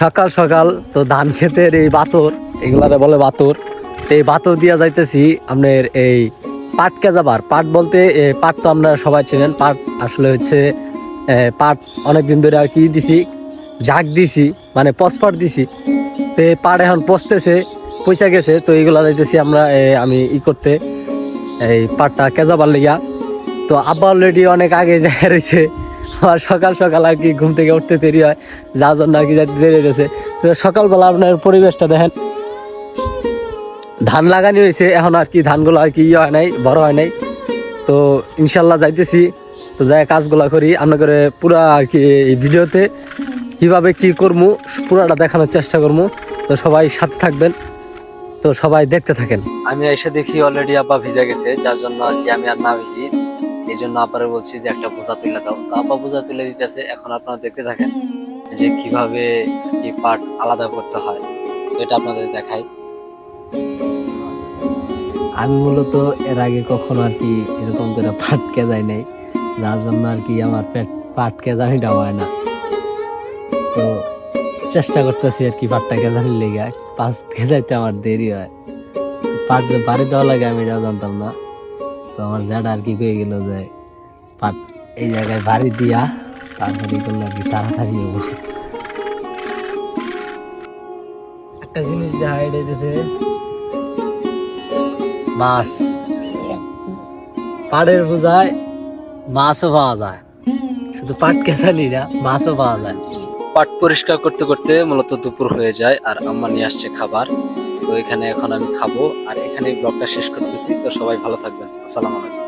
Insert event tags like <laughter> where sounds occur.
সকাল সকাল তো ধান ক্ষেতের এই বাতর, এগুলারে বলে বাতর। এই বাতর দিয়া যাইতেছি আপনার এই পাট কেজাবার। পাট বলতে পাট তো আপনারা সবাই চেনেন। পাট আসলে হচ্ছে পাট অনেকদিন ধরে আর কি দিছি ঝাঁক দিছি মানে পসপাট দিছি। তো পাট এখন পচতেছে পয়সা গেছে, তো এইগুলা যাইতেছি আমরা আমি ই করতে, এই পাটটা কেজাবার লিগা। তো আব্বা অলরেডি অনেক আগে <laughs> যায় রয়েছে আমার সকাল সকাল আর কি ঘুম থেকে উঠতে দেরি হয়, যার জন্য আর কি দেরি হয়েছে তো সকালবেলা আপনার পরিবেশটা দেখেন। ধান লাগানি হয়েছে এখন আর কি ধানগুলো আর কি ইয়ে হয় নাই, বড় হয় নাই। তো ইনশাল্লাহ যাইতেছি। তো যাই কাজগুলো করি। করে পুরা আর কি এই ভিডিওতে কীভাবে কি করব পুরাটা দেখানোর চেষ্টা করব তো সবাই সাথে থাকবেন। তো সবাই দেখতে থাকেন। আমি এসে দেখি অলরেডি আব্বা ভিজে গেছে, যার জন্য আর কি আমি আর না ভিজি। এই জন্য আব্বারে বলছি যে একটা বোঝা তুলে দাও। তো আব্বা বোঝা তুলে দিতেছে, এখন আপনারা দেখতে থাকেন যে কীভাবে কি পাট আলাদা করতে হয়, এটা আপনাদের দেখাই। আমি মূলত এর আগে কখনো আর কি এরকম করে পাট কেজাই নাই, যার জন্য আর কি আমার পেট পাট কেজানিটা হয় না। তো চেষ্টা করতেছি আর কি পাটটা কেজানির লেগে পাঁচ কেজাইতে আমার দেরি হয়। পাট যে বাড়ি দেওয়া লাগে আমি এটাও জানতাম না। তো আমার জ্যাডা আর কি কয়ে গেল যে পাট এই জায়গায় বাড়ি দিয়া তারপরে করলে আর কি তাড়াতাড়ি হব। একটা জিনিস দেখা এটাইতেছে মাছ। পাড়ের বোঝায় মাছও পাওয়া যায়। শুধু পাট কেসালি না মাছও পাওয়া যায়। পাট পরিষ্কার করতে করতে মূলত দুপুর হয়ে যায় আর আম্মা নিয়ে আসছে খাবার। তো এখানে এখন আমি খাব, আর এখানে ব্লগটা শেষ করতেছি, তো সবাই ভালো থাকবেন। আসসালামু আলাইকুম।